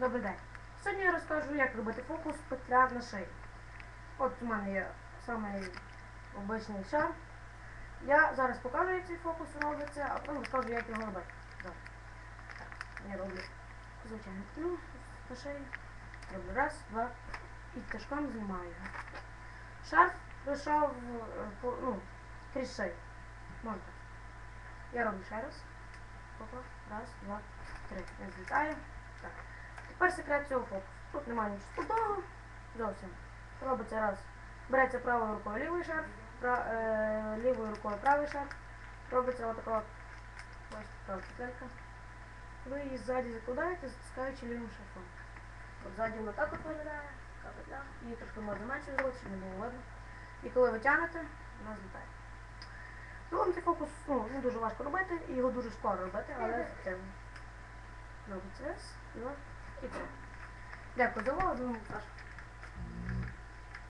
Добрий день. Сьогодні я розкажу, як робити фокус петля на шиї. От у мене є самий обичний шар. Я зараз покажу, як цей фокус робиться, а потім розкажу, як його робити. Так. Я роблю звичайну петлю на шиї. Роблю раз, два і тяжком знімаю його. Шар пройшов е, ну, крізь шию. Можна. Я роблю ще раз. Раз, два, три. Я злітаю. Так. Тепер секрет цього фокусу. Тут немає нічого складного. Зовсім. Робиться раз. Береться правою рукою лівий шар, пра, е, лівою рукою правий шар. Робиться отака от. От петелька. Ви її ззаді закладаєте, затискаючи лівим шарфом. От ззаді воно так от виглядає, така петля. Її трошки можна менше зробити, щоб не було видно. І коли ви тягнете, вона злітає. Загалом цей фокус ну, не дуже важко робити, і його дуже скоро робити, але ефективно. Робиться раз, і три. Дякую увагу, думаю, Саша.